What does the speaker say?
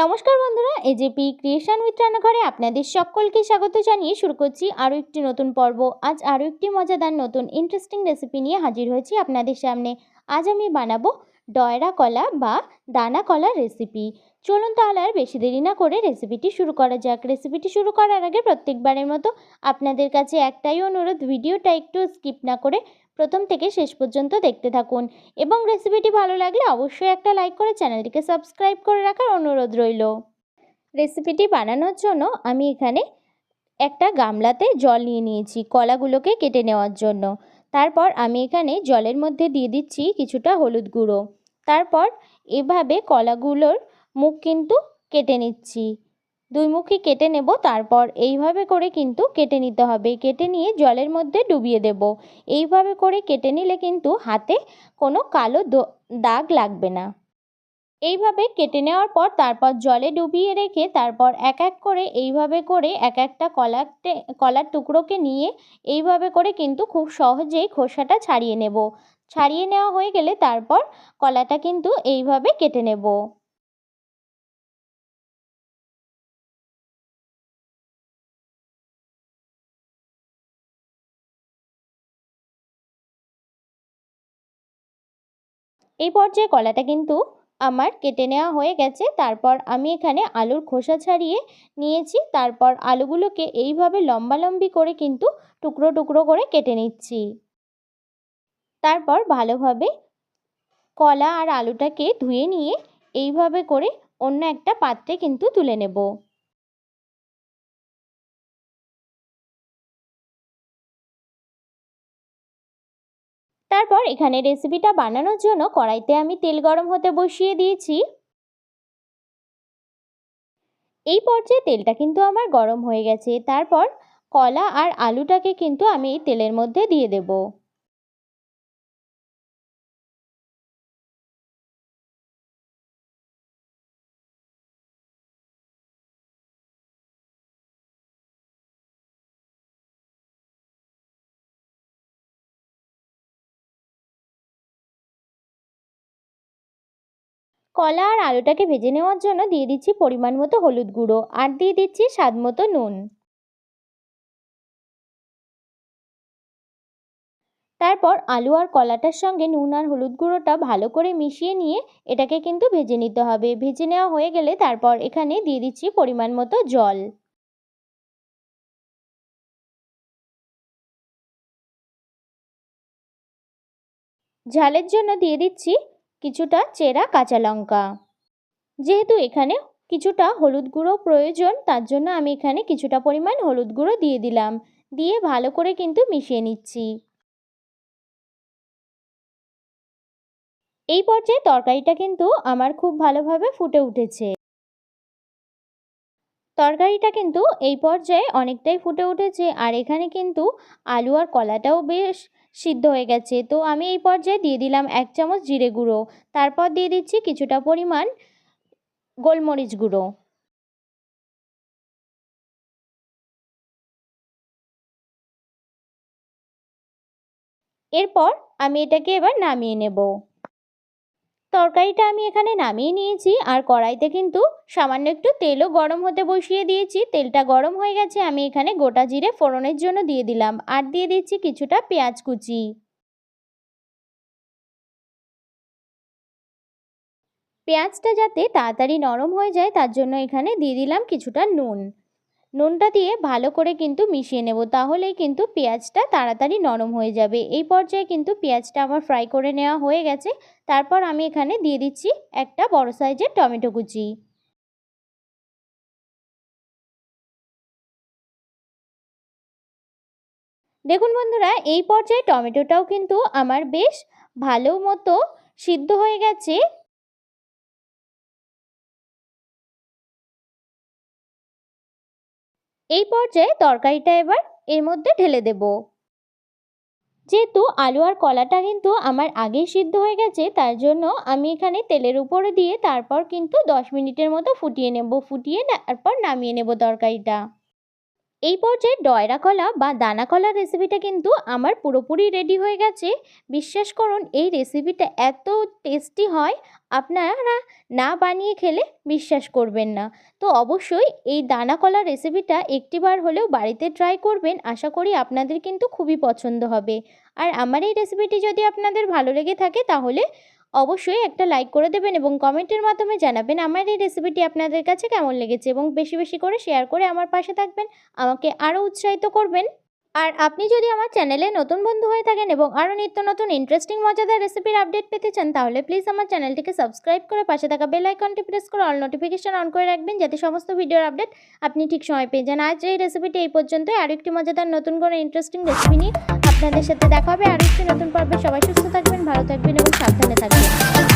নমস্কার বন্ধুরা AJP creation with রান্নাঘরে আপনাদের সকলকে স্বাগত জানিয়ে শুরু করছি আরও একটি নতুন পর্ব। আজ আরও একটি মজাদার নতুন ইন্টারেস্টিং রেসিপি নিয়ে হাজির হয়েছি আপনাদের সামনে। আজ আমি বানাবো ডয়রা কলা বা দানা কলার রেসিপি চলুন তাহলে আর বেশি দেরি না করে রেসিপিটি শুরু করা যাক। রেসিপিটি শুরু করার আগে প্রত্যেকবারের মতো আপনাদের কাছে একটাই অনুরোধ, ভিডিওটা একটু স্কিপ না করে প্রথম থেকে শেষ পর্যন্ত দেখতে থাকুন। এবং রেসিপিটি ভালো লাগলে অবশ্যই একটা লাইক করে চ্যানেলটিকে সাবস্ক্রাইব করে রাখার অনুরোধ রইল। রেসিপিটি বানানোর জন্য আমি এখানে একটা গামলাতে জল নিয়ে নিয়েছি কলাগুলোকে কেটে নেওয়ার জন্য। তারপর আমি এখানে জলের মধ্যে দিয়ে দিচ্ছি কিছুটা হলুদ গুঁড়ো। তারপর এভাবে কলাগুলোর মুখ কিন্তু কেটে নিচ্ছি। দুই মুখই কেটে নেব, তারপর এইভাবে করে কিন্তু কেটে নিতে হবে। কেটে নিয়ে জলের মধ্যে ডুবিয়ে দেব। এইভাবে করে কেটে নিলে কিন্তু হাতে কোনো কালো দাগ লাগবে না। এইভাবে কেটে নেওয়ার পর তারপর জলে ডুবিয়ে রেখে তারপর এক এক করে এইভাবে করে এক একটা কলাতে কলার টুকরোকে নিয়ে এইভাবে করে কিন্তু খুব সহজেই খোসাটা ছাড়িয়ে নেব। ছাড়িয়ে নেওয়া হয়ে গেলে তারপর কলাটা কিন্তু এইভাবে কেটে নেব। এই পর্যায়ে কলাটা কিন্তু আমার কেটে নেওয়া হয়ে গেছে। তারপর আমি এখানে আলুর খোসা ছাড়িয়ে নিয়েছি। তারপর আলুগুলোকে এইভাবে লম্বালম্বি করে কিন্তু টুকরো টুকরো করে কেটে নিচ্ছি। তারপর ভালোভাবে কলা আর আলুটাকে ধুয়ে নিয়ে এইভাবে করে অন্য একটা পাত্রে কিন্তু তুলে নেব। তারপর এখানে রেসিপিটা বানানোর জন্য কড়াইতে আমি তেল গরম হতে বসিয়ে দিয়েছি। এই পর্যায়ে তেলটা কিন্তু আমার গরম হয়ে গেছে। তারপর কলা আর আলুটাকে কিন্তু আমি তেলের মধ্যে দিয়ে দেবো। কলা আর আলুটাকে ভেজে নেওয়ার জন্য দিয়ে দিচ্ছি পরিমাণ মতো হলুদ গুঁড়ো আর দিয়ে দিচ্ছি স্বাদ মতো নুন। তারপর আলু আর কলাটার সঙ্গে নুন আর হলুদ গুঁড়োটা ভালো করে মিশিয়ে নিয়ে এটাকে কিন্তু ভেজে নিতে হবে। ভেজে নেওয়া হয়ে গেলে তারপর এখানে দিয়ে দিচ্ছি পরিমাণ মতো জল। ঝালের জন্য দিয়ে দিচ্ছি কিছুটা চেরা কাঁচা লঙ্কা। যেহেতু এখানে কিছুটা হলুদ গুঁড়ো প্রয়োজন, তার জন্য আমি এখানে কিছুটা পরিমাণ হলুদ গুঁড়ো দিয়ে দিলাম। দিয়ে ভালো করে কিন্তু মিশিয়ে নিচ্ছি। এই পর্যায়ে তরকারিটা কিন্তু আমার খুব ভালোভাবে ফুটে উঠেছে। তরকারিটা কিন্তু এই পর্যায়ে অনেকটাই ফুটে উঠেছে। আর এখানে কিন্তু আলু আর কলাটাও বেশ সিদ্ধ হয়ে গেছে। তো আমি এই পর্যায়ে দিয়ে দিলাম এক চামচ জিরে গুঁড়ো। তারপর দিয়ে দিচ্ছি কিছুটা পরিমাণ গোলমরিচ গুঁড়ো। এরপর আমি এটাকে এবার নামিয়ে নেব। তরকারিটা আমি এখানে নামিয়ে নিয়েছি, আর কড়াইতে কিন্তু সামান্য একটু তেলও গরম হতে বসিয়ে দিয়েছি। তেলটা গরম হয়ে গেছে, আমি এখানে গোটা জিরে ফোড়নের জন্য দিয়ে দিলাম, আর দিয়ে দিচ্ছি কিছুটা পেঁয়াজ কুচি। পেঁয়াজটা যাতে তাড়াতাড়ি নরম হয়ে যায়, তার জন্য এখানে দিয়ে দিলাম কিছুটা নুন। নুনটা দিয়ে ভালো করে কিন্তু মিশিয়ে নেব। তাহলেই কিন্তু পেঁয়াজটা তাড়াতাড়ি নরম হয়ে যাবে। এই পর্যায়ে কিন্তু পেঁয়াজটা আমার ফ্রাই করে নেওয়া হয়ে গেছে। তারপর আমি এখানে দিয়ে দিচ্ছি একটা বড় সাইজের টমেটো কুচি। দেখুন বন্ধুরা, এই পর্যায়ে টমেটোটাও কিন্তু আমার বেশ ভালো মতো সিদ্ধ হয়ে গেছে। এই পর্যায়ে তরকারিটা এবার এর মধ্যে ঢেলে দেব। যেহেতু আলু আর কলাটা কিন্তু আমার আগেই সিদ্ধ হয়ে গেছে, তার জন্য আমি এখানে তেলের উপরে দিয়ে তারপর কিন্তু দশ মিনিটের মতো ফুটিয়ে নেব। ফুটিয়ে তারপর নামিয়ে নেব তরকারিটা। এই পর্যায়ে ডয়রা কলা বা দানা কলার রেসিপিটা কিন্তু আমার পুরোপুরি রেডি হয়ে গেছে। বিশ্বাস করুন, এই রেসিপিটা এত টেস্টি হয়, আপনারা না বানিয়ে খেলে বিশ্বাস করবেন না। তো অবশ্যই এই দানা কলার রেসিপিটা একটিবার হলেও বাড়িতে ট্রাই করবেন, আশা করি আপনাদের কিন্তু খুবই পছন্দ হবে। আর আমার এই রেসিপিটি যদি আপনাদের ভালো লেগে থাকে, তাহলে অবশ্যই একটা লাইক করে দেবেন এবং কমেন্টের মাধ্যমে জানাবেন আমার এই রেসিপিটি আপনাদের কাছে কেমন লেগেছে এবং বেশি বেশি করে শেয়ার করে আমার পাশে থাকবেন, আমাকে আরও উৎসাহিত করবেন। আর আপনি যদি আমার চ্যানেলে নতুন বন্ধু হয়ে থাকেন এবং আরও নিত্য নতুন ইন্টারেস্টিং মজাদার রেসিপির আপডেট পেতে চান, তাহলে প্লিজ আমার চ্যানেলটিকে সাবস্ক্রাইব করে পাশে থাকা বেল আইকনটি প্রেস করে অল নোটিফিকেশন অন করে রাখবেন, যাতে সমস্ত ভিডিওর আপডেট আপনি ঠিক সময় পেয়ে যান। আজ এই রেসিপিটি এই পর্যন্তই। আরও একটি মজাদার, নতুন কোনো ইন্টারেস্টিং রেসিপি নিয়ে আপনাদের সাথে দেখা হবে। আর একটি নতুন পর্বে সবাই সুস্থ থাকবেন, ভালো থাকবেন এবং সাবধানে থাকবেন।